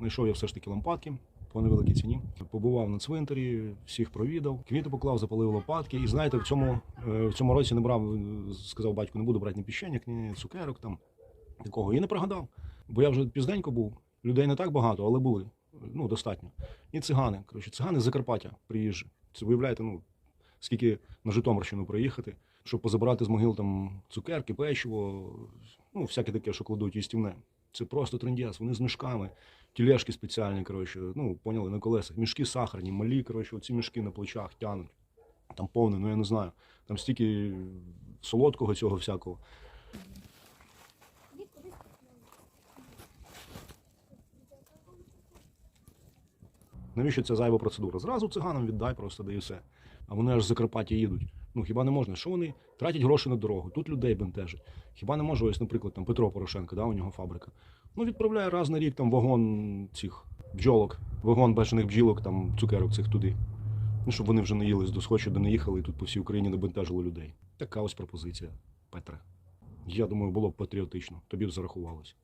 Знайшов я все ж таки лампадки по невеликій ціні. Побував на цвинтарі, всіх провідав, квіти поклав, запалив лопатки. І знаєте, в цьому, е, в цьому році не брав, сказав батьку, не буду брати ні піщаник, ні цукерок там такого. І не прогадав. Бо я вже пізненько був. Людей не так багато, але були. Ну, достатньо. І цигани. Коротше, цигани з Закарпаття приїжджі. Це виявляєте, ну, скільки на Житомирщину приїхати, щоб позабирати з могил там цукерки, печиво, ну, всяке таке, що кладуть їстівне. Це просто трендєс. Вони з мішками, тілешки спеціальні, коротше, ну, поняли, на колесах. Мішки сахарні, малі, коротше, оці мішки на плечах тянуть. Там повне, ну я не знаю. Там стільки солодкого цього всякого. Навіщо ця зайва процедура? Зразу циганам віддай, просто дай і все. А вони аж з Закарпаття їдуть. Ну хіба не можна? Що вони тратять гроші на дорогу? Тут людей бентежить. Хіба не може, ось, наприклад, там Петро Порошенко, да, у нього фабрика. Ну, відправляє раз на рік там вагон цих бджолок, вагон бешених бджілок, там цукерок цих туди. Ну, щоб вони вже не їли з досхочу, де не їхали і тут по всій Україні не бентежили людей. Така ось пропозиція, Петре. Я думаю, було б патріотично, тобі б зарахувалось.